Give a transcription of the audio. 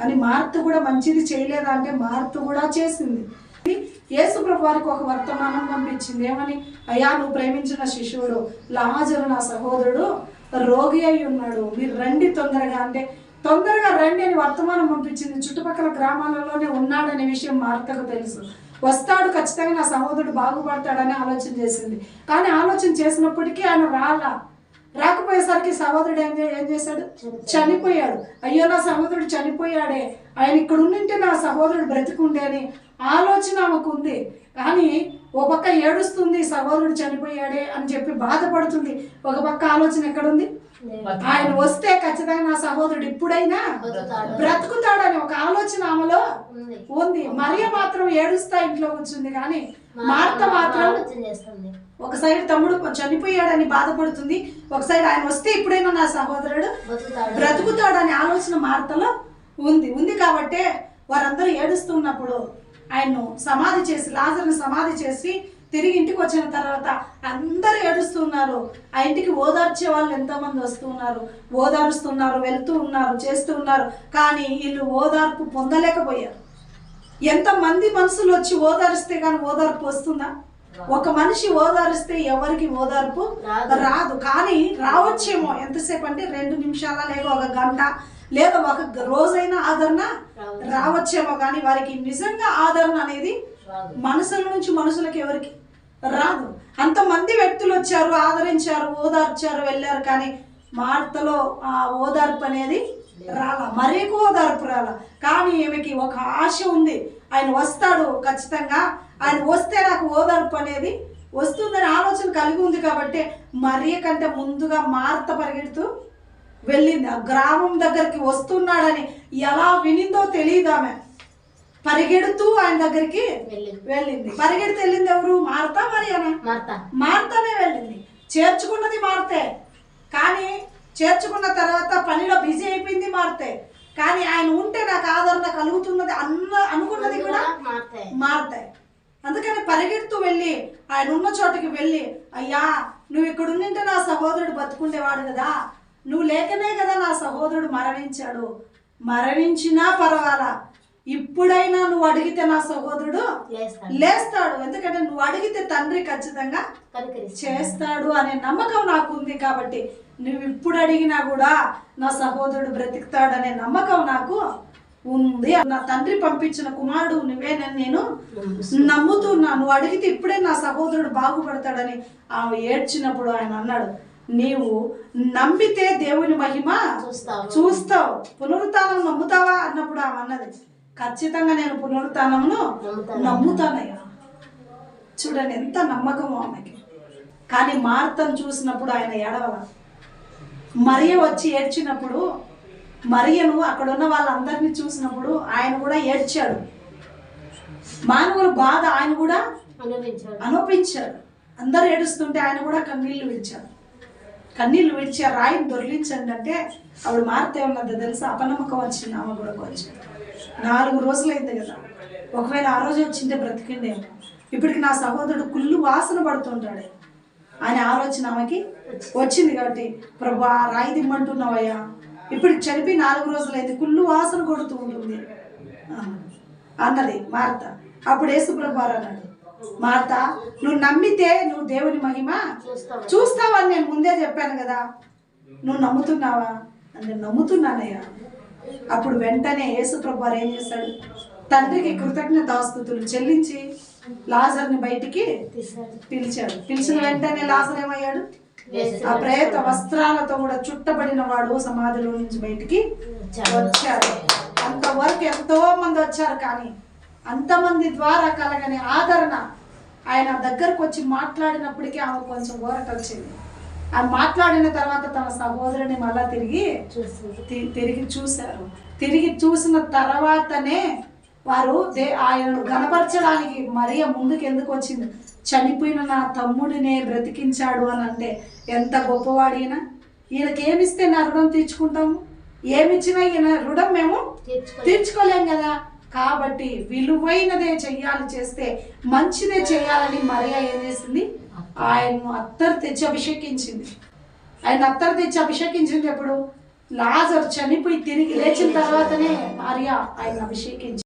కానీ మార్త కూడా మంచిది చేయలేదా అంటే మార్త కూడా చేసింది. యేసుప్రభు వారికి ఒక వర్తమానం పంపించింది. ఏమని? అయ్యా నువ్వు ప్రేమించిన శిశువుడు లాజరు నా సహోదరుడు రోగి అయి ఉన్నాడు. మీరు రండి తొందరగా అంటే తొందరగా రండి అని వర్తమానం పంపించింది. చుట్టుపక్కల గ్రామాలలోనే ఉన్నాడనే విషయం మార్తకు తెలుసు. వస్తాడు ఖచ్చితంగా నా సహోదరుడు బాగుపడతాడని ఆలోచన చేసింది. కానీ ఆలోచన చేసినప్పటికీ ఆయన రాలా. రాకపోయేసరికి సహోదరుడు ఏం ఏం చేశాడు? చనిపోయాడు. అయ్యో నా సహోదరుడు చనిపోయాడే. ఆయన ఇక్కడ ఉండింటే నా సహోదరుడు బ్రతికుండే అని ఆలోచన ఆమెకు ఉంది. కానీ ఓ పక్క ఏడుస్తుంది సహోదరుడు చనిపోయాడే అని చెప్పి బాధపడుతుంది. ఒక పక్క ఆలోచన ఎక్కడుంది? ఆయన వస్తే ఖచ్చితంగా నా సహోదరుడు ఇప్పుడైనా. బ్రతుకుతాడని ఒక ఆలోచన ఆమెలో ఉంది. మరియ మాత్రం ఏడుస్తా ఇంట్లో కూర్చుంది కానీ మార్త మాత్రం ఒక సైడ్ తమ్ముడు చనిపోయాడని బాధపడుతుంది. ఒక సైడ్ ఆయన వస్తే ఇప్పుడైనా నా సహోదరుడు బ్రతుకుతాడనే ఆలోచన మార్తలో ఉంది. ఉంది కాబట్టే వారందరూ ఏడుస్తున్నప్పుడు ఆయన్ను సమాధి చేసి లాజర్ని సమాధి చేసి తిరిగి ఇంటికి వచ్చిన తర్వాత అందరూ ఏడుస్తున్నారు. ఆ ఇంటికి ఓదార్చే వాళ్ళు ఎంతోమంది వస్తున్నారు. ఓదారుస్తున్నారు వెళ్తూ ఉన్నారు చేస్తూ ఉన్నారు. కానీ వీళ్ళు ఓదార్పు పొందలేకపోయారు. ఎంతమంది మనుషులు వచ్చి ఓదారిస్తే కానీ ఓదార్పు వస్తుందా? ఒక మనిషి ఓదారిస్తే ఎవరికి ఓదార్పు? రాదు. కానీ రావచ్చేమో ఎంతసేపు అంటే రెండు నిమిషాల లేక ఒక గంట లేదా ఒక రోజైనా ఆదరణ రావచ్చు. రావచ్చేమో కానీ వారికి నిజంగా ఆదరణ అనేది. మనసుల నుంచి మనుషులకు ఎవరికి? రాదు. అంతమంది వ్యక్తులు వచ్చారు ఆదరించారు ఓదార్చారు వెళ్ళారు కానీ మార్తలో ఆ ఓదార్పు అనేది రాలా. మరేకు ఓదార్పు రాలా. కానీ ఈమెకి ఒక ఆశ ఉంది. ఆయన వస్తాడు ఖచ్చితంగా. ఆయన వస్తే నాకు ఓదార్పు అనేది వస్తుందని ఆలోచన కలిగి ఉంది కాబట్టి మరియ కంటే ముందుగా మార్త పరిగెడుతూ వెళ్ళింది. ఆ గ్రామం దగ్గరికి వస్తున్నాడని ఎలా వినిందో తెలియదు ఆమె. పరిగెడుతూ ఆయన దగ్గరికి వెళ్ళింది. పరిగెడితే వెళ్ళింది ఎవరు? Martha Mariana? మార్త. మార్తానే వెళ్ళింది. చేర్చుకున్నది మార్తే. కానీ చేర్చుకున్న తర్వాత పనిలో బిజీ అయిపోయింది మార్తే. కానీ ఆయన ఉంటే నాకు ఆదరణ కలుగుతున్నది అన్న అనుకున్నది కూడా మార్తే. మారతాయి అందుకని పరిగెడుతూ వెళ్ళి ఆయన ఉన్న చోటకి వెళ్ళి అయ్యా నువ్వు ఇక్కడ ఉండింటే నా సహోదరుడు బతుకుండేవాడు కదా. నువ్వు లేకనే కదా నా సహోదరుడు మరణించాడు. మరణించినా పర్వాలా. ఇప్పుడైనా నువ్వు అడిగితే నా సహోదరుడు లేస్తాడు. ఎందుకంటే నువ్వు అడిగితే తండ్రి ఖచ్చితంగా చేస్తాడు అనే నమ్మకం నాకు ఉంది కాబట్టి నువ్వు ఇప్పుడు అడిగినా కూడా నా సహోదరుడు బ్రతుకుతాడనే నమ్మకం నాకు ఉంది. నా తండ్రి పంపించిన కుమారుడు నువ్వేనని నేను నమ్ముతున్నా నువ్వు అడిగితే ఇప్పుడే నా సహోదరుడు బాగుపడతాడని ఆమె ఏడ్చినప్పుడు ఆయన అన్నాడు. నీవు నమ్మితే దేవుని మహిమ చూస్తావు. చూస్తావు. పునరుత్థానం నమ్ముతావా అన్నప్పుడు ఆమె అన్నది. ఖచ్చితంగా నేను పునరుత్థానమును నమ్ముతాను. నమ్ముతానయ్యా. చూడండి ఎంత నమ్మకం ఆమెకి. కానీ మార్తను చూసినప్పుడు ఆయన ఏడవల. మరియ వచ్చి ఏడ్చినప్పుడు మరియను అక్కడ ఉన్న వాళ్ళందరినీ చూసినప్పుడు ఆయన కూడా ఏడ్చాడు. మానవుల బాధ ఆయన కూడా అనుపించాడు అందరు ఏడుస్తుంటే ఆయన కూడా కన్నీళ్ళు విడిచాడు కన్నీళ్ళు విడిచి ఆ రాయిని దొరిలించండి అంటే ఆవిడ మారితే ఉన్నది తెలుసా? అపనమ్మకం వచ్చింది ఆమె కూడా వచ్చింది నాలుగు రోజులైంది కదా. ఒకవేళ ఆ రోజు వచ్చింటే బ్రతికిండేమో ఇప్పటికి నా సహోదరుడు కుళ్ళు వాసన పడుతుంటాడు. ఆయన ఆలోచన ఆమెకి వచ్చింది కాబట్టి ప్రభు ఆ రాయి దిమ్మంటున్నావయ్యా. ఇప్పుడు చనిపోయి నాలుగు రోజులైంది కుళ్ళు వాసన కొడుతూ ఉంటుంది. అన్నది మార్త. అప్పుడు యేసుప్రభు వారు అన్నాడు మార్త నువ్వు నమ్మితే నువ్వు దేవుని మహిమ చూస్తావు. చూస్తావని నేను ముందే చెప్పాను కదా. నువ్వు నమ్ముతున్నావా? అని నేను నమ్ముతున్నానయ్యా. అప్పుడు వెంటనే యేసుప్రభు వారు ఏం చేశాడు? తండ్రికి కృతజ్ఞతాస్తుతులు చెల్లించి లాజర్ని బయటికి పిలిచాడు. పిలిచిన వెంటనే లాజర్ ఏమయ్యాడు? ఆ ప్రేత వస్త్రాలతో కూడా చుట్టబడిన వాడు సమాధిలో నుంచి బయటికి వచ్చాడు. అంతవరకు ఎంతో మంది వచ్చారు కానీ అంతమంది ద్వారా కలగని ఆదరణ ఆయన దగ్గరకు వచ్చి మాట్లాడినప్పటికీ ఆమె కొంచెం ఊరట వచ్చింది. ఆ మాట్లాడిన తర్వాత తన సహోదరుని మళ్ళా తిరిగి తిరిగి చూశారు. తిరిగి చూసిన తర్వాతనే వారు దే ఆయనను గనపరచడానికి మరియ ముందుకు ఎందుకు వచ్చింది చనిపోయిన నా తమ్ముడినే బ్రతికించాడు అని అంటే ఎంత గొప్పవాడు ఈయన? ఈయనకి ఏమిస్తే నా రుణం తీర్చుకుంటాము? ఏమిచ్చినా ఈయన రుణం మేము తీర్చుకో తీర్చుకోలేం కదా? కాబట్టి విలువైనదే చెయ్యాలి చేస్తే మంచిదే చేయాలని మరియా ఏం చేసింది? ఆయన్ను అత్తరు తెచ్చి అభిషేకించింది. ఆయన అత్తరు తెచ్చి అభిషేకించింది ఎప్పుడు? లాజర్ చనిపోయి తిరిగి లేచిన తర్వాతనే భార్య ఆయన అభిషేకించి